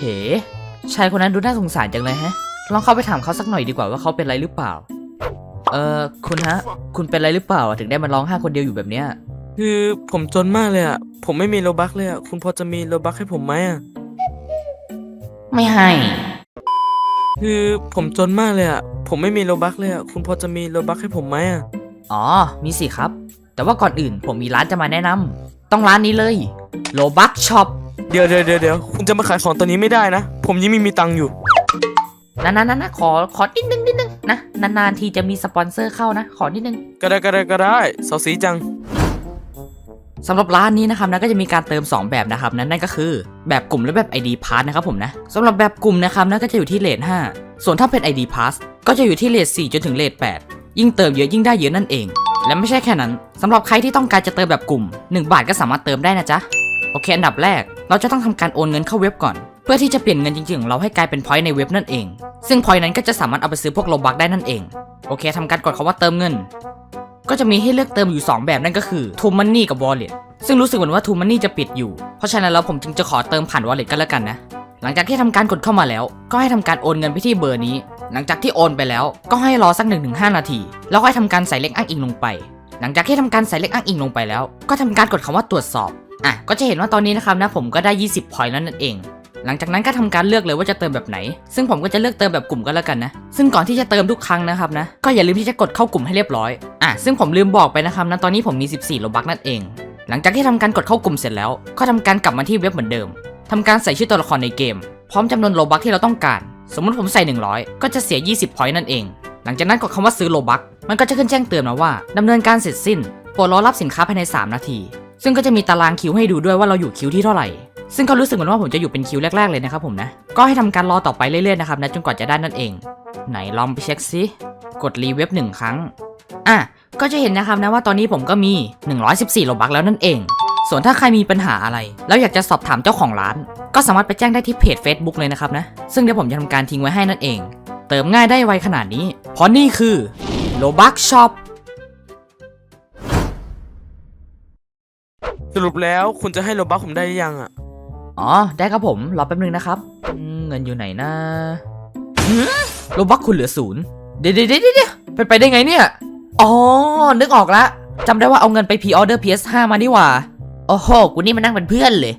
เฮ้ชายคนนั้นดูน่าสงสารจังเลยฮะ ลองเข้าไปถามเขาสักหน่อยดีกว่าว่าเขาเป็นอะไรหรือเปล่า เออคุณฮะ คุณเป็นอะไรหรือเปล่าถึงได้มาร้องไห้คนเดียวอยู่แบบเนี้ย คือผมจนมากเลยอะ ผมไม่มีโลบักเลยอะ คุณพอจะมีโลบักให้ผมไหมอะ ไม่ให้ คือผมจนมากเลยอะ ผมไม่มีโลบักเลยอะ คุณพอจะมีโลบักให้ผมไหมอะ อ๋อ มีสิครับ แต่ว่าก่อนอื่นผมมีร้านจะมาแนะนำต้องร้านนี้เลยโลบักช็อปเดี๋ยวเดี๋ยวเดี๋ยวเดี๋ยวคุณจะมาขายของตัวนี้ไม่ได้นะ ผมยังไม่มีตังค์อยู่นะนะนะนะขอขอนิดนึงนิดนึงนะนานๆทีจะมีสปอนเซอร์เข้านะ ขอนิดนึงก็ได้ก็ได้ก็ได้เสาสีจังสำหรับร้านนี้นะครับนะก็จะมีการเติม 2 แบบนะครับนั่นนั่นก็คือ แบบกลุ่มและแบบ ID Pass นะครับผมนะสำหรับแบบกลุ่มนะครับนะก็จะอยู่ที่เลท5ส่วนถ้าเป็น ID Pass ก็จะอยู่ที่เลท4จนถึงเลท8ยิ่งเติมเยอะยิ่งได้เยอะนั่นเอง และไม่ใช่แค่นั้นสำหรับใครที่ต้องการจะเติมแบบกลุ่ม 1 บาทก็สามารถเติมได้นะจ๊ะ โอเค อันดับแรก เราจะต้องทำการโอนเงินเข้าเว็บก่อน เพื่อที่จะเปลี่ยนเงินจริงๆของเราให้กลายเป็นพอยต์ในเว็บนั่นเอง ซึ่งพอยต์นั้นก็จะสามารถเอาไปซื้อพวกโลบักได้นั่นเอง โอเคทำการกดคาว่าเติมเงิน ก็จะมีให้เลือกเติมอยู่ 2 แบบนั่นก็คือ t o Money กับ Wallet ซึ่งรู้สึกเหมือนว่า t o Money จะปิดอยู่ เพราะฉะนั้นแล้วผมจึงจะขอเติมผ่าน Wallet กันแล้วกันนะ หลังจากที่ทำการกดเข้ามาแล้ว ก็ให้ทำการโอนเงินไปที่เบอร์นี้ หลังจากที่โอนไปแล้วก็ให้รอสัก 1-5 นาที แล้วก็ให้ทำการใส่เลขอ้างอิงลงไป หลังจากที่ทำการใส่เลขอ้างอิงลงไปแล้ว ก็ทำการกดคำว่าตรวจสอบอะก็จะเห็นว่าตอนนี้นะครับนะผมก็ได้ 20 พอยต์แล้วนั่นเอง หลังจากนั้นก็ทำการเลือกเลยว่าจะเติมแบบไหน ซึ่งผมก็จะเลือกเติมแบบกลุ่มก็แล้วกันนะ ซึ่งก่อนที่จะเติมทุกครั้งนะครับนะ ก็อย่าลืมที่จะกดเข้ากลุ่มให้เรียบร้อย อะซึ่งผมลืมบอกไปนะครับนะตอนนี้ผมมี 14โลบักนั่นเอง หลังจากที่ทำการกดเข้ากลุ่มเสร็จแล้ว ก็ทำการกลับมาที่เว็บเหมือนเดิมทำการใส่ชื่อตัวละครในเกม พร้อมจำนวนโลบักที่เราต้องการ สมมติผมใส่ 100 ก็จะเสีย 20พอยต์นั่นเอง หลังจากนั้นกดคำว่าซื้อโลบักมันก็จะขึ้นแจ้งเตือนมาว่าดำเนินการเสร็จสิ้นโปรดรอรับสินค้าภายใน 3 นาที ซึ่งก็จะมีตารางคิวให้ดูด้วยว่าเราอยู่คิวที่เท่าไหร่ ซึ่งก็รู้สึกเหมือนว่าผมจะอยู่เป็นคิวแรก ๆเลยนะครับผมนะ ก็ให้ทำการรอต่อไปเรื่อยๆนะครับนะจนกว่าจะได้นั่นเอง ไหนลองไปเช็คซิ กดรีเว็บหนึ่งครั้ง อะ ก็จะเห็นนะครับนะว่าตอนนี้ผมก็มี 114โลบักแล้วนั่นเอง ส่วนถ้าใครมีปัญหาอะไร แล้วอยากจะสอบถามเจ้าของร้าน ก็สามารถไปแจ้งได้ที่เพจ Facebook เลยนะครับนะ ซึ่งเดี๋ยวผมจะทำการทิ้งไว้ให้นั่นเอง เติมง่ายได้ไวขนาดนี้ เพราะนี่คือโลบักช็อปสรุปแล้วคุณจะให้โลบักผมได้หรือยังอะอ๋อ ได้ครับผมรอแป๊บนึงนะครับอืมเงินอยู่ไหนนะหือโลบักคุณเหลือศูนย์เดี๋ยวเดี๋ยวเดี๋ยวเดี๋ยวเป็นไปได้ไงเนี่ย อ๋อ นึกออกละจำได้ว่าเอาเงินไปพ r ออเดอร์ PS5 มานี่หว่า โอ้โห กูนี่มานั่งเป็นเพื่อนเลย